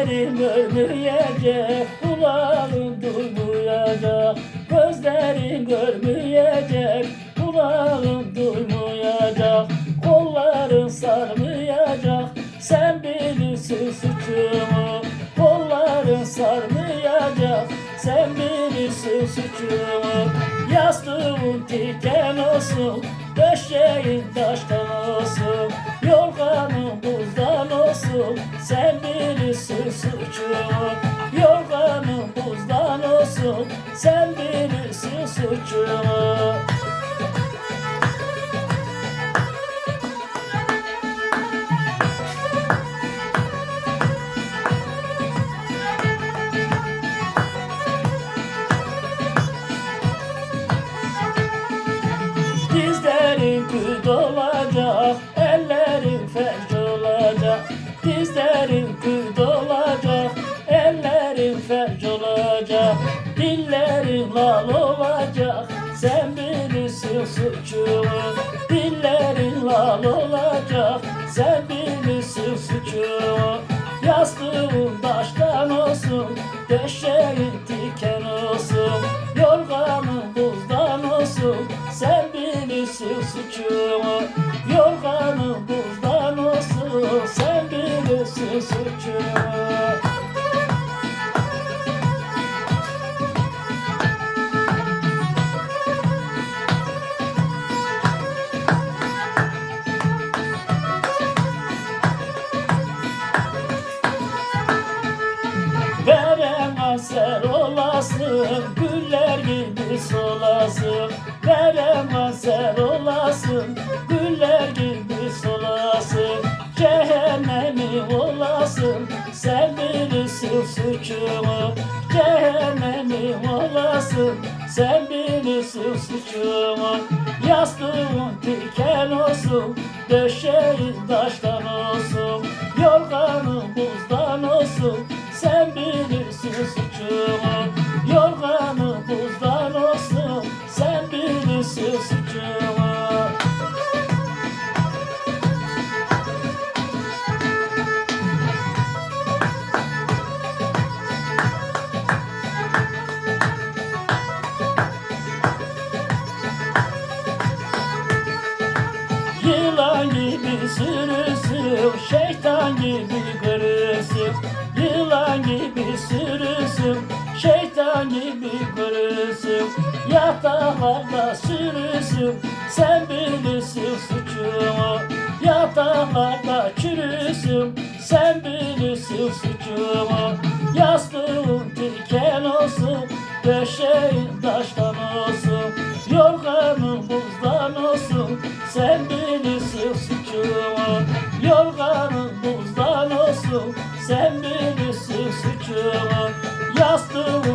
Gözlerin görmeyecek, kulağın duymayacak. Gözlerin görmeyecek, kulağın duymayacak. Kolların sarmayacak, sen bilirsin suçumu. Kolların sarmayacak, sen bilirsin suçumu. Yastığın diken olsun, döşeğin taştan bilirsin suçumu. Dillerin lal olacak, sen bilirsin suçumu. Yastığın taştan olsun, döşeğin diken olsun. Yorganın buzdan olsun, sen bilirsin suçumu. Yorganın buzdan olsun, sen bilirsin suçumu. Olasın Güller gibi solasın Veremem sen olasın. Güller gibi solasın Cehennemin olasın. Sen bilirsin suçumu Cehennemin olasın. Sen bilirsin suçumu Yastığın diken olsun. Döşeğin taştan olsun Yorganın buzdan olsun gibi sürüsün, şeytan gibi görürsün. Yılan gibi sürüsün, şeytan gibi görürsün. Yataklarda sürüsün, sen bilirsin suçumu. Yataklarda çürüsün, sen bilirsin suçumu. Yastığın diken olsun, döşeğin taştan olsun. Yorganın buzdan olsun, sen bilirsin buzdan olsun,